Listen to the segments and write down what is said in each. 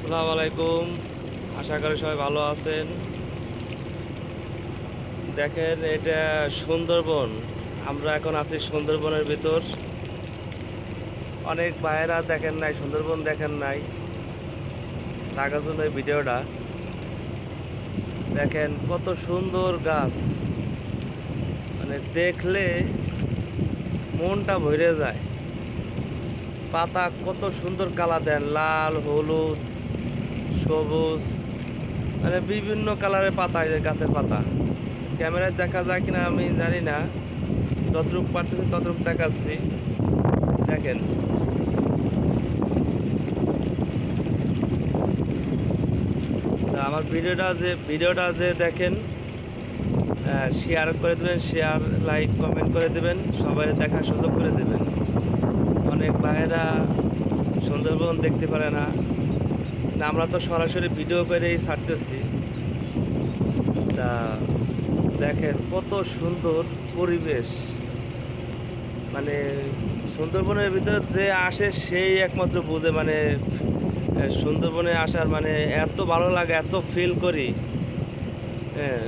আসসালামু আলাইকুম। আশা করি সবাই ভালো আছেন। দেখেন, এটা সুন্দরবন। আমরা এখন আছি সুন্দরবনের ভিতর। অনেক ভাইয়েরা দেখেন নাই, সুন্দরবন দেখেন নাই। টাকার জন্য এই ভিডিওটা। দেখেন, কত সুন্দর গাছ। মানে দেখলে মনটা ভরে যায়। পাতা কত সুন্দর কালার দেন, লাল, হলুদ। সবুজ মানে বিভিন্ন কালারের পাতা গাছের পাতা। ক্যামেরায় দেখা যায় কিনা আমি জানি না। যতটুক পারতেছি ততটুক দেখাচ্ছি। দেখেন। আমার ভিডিওটা যে ভিডিওটা যে দেখেন শেয়ার করে দেবেন শেয়ার লাইক কমেন্ট করে দেবেন, সবাই দেখার সুযোগ করে দেবেন। অনেক ভাইয়েরা সুন্দরবন দেখতে পারে না। না আমরা তো সরাসরি ভিডিও করেই ছাড়তেছি। তা দেখেন কত সুন্দর পরিবেশ। মানে সুন্দরবনের ভিতরে যে আসে সেই একমাত্র বুঝে মানে সুন্দরবনে আসার মানে এত ভালো লাগে, এত ফিল করি। হ্যাঁ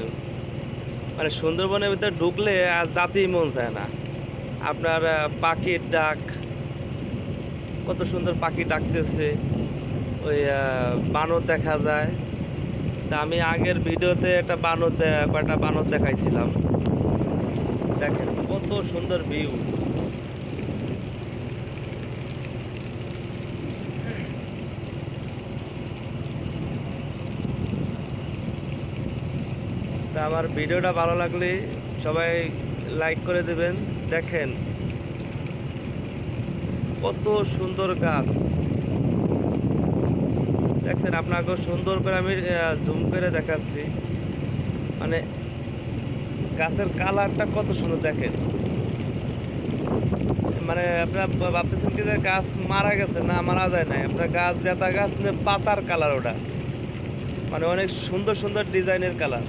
মানে সুন্দরবনের ভিতরে ঢুকলে আর জাতিই মন চায় না। আপনার পাখির ডাক, কত সুন্দর পাখি ডাকতেছে। ওই বানর দেখা যায়। তা আমি আগের ভিডিওতে একটা বানর কয়েকটা বানর দেখাইছিলাম। দেখেন, কত সুন্দর ভিউ তা আমার ভিডিওটা ভালো লাগলে সবাই লাইক করে দেবেন। দেখেন, কত সুন্দর গাছ। দেখছেন আপনাকে সুন্দর করে আমি জুম করে দেখাচ্ছি। মানে গাছের কালারটা কত সুন্দর দেখেন। মানে আপনার ভাবতেছেন কি যে গাছ মারা গেছে? না, মারা যায় না আপনার গাছ জেতা গাছ, কিন্তু পাতার কালার ওটা। মানে অনেক সুন্দর সুন্দর ডিজাইনের কালার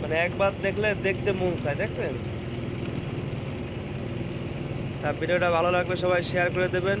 মানে একবার দেখলে দেখতে মন চায়, দেখছেন? তা ভিডিওটা ভালো লাগলে সবাই শেয়ার করে দেবেন।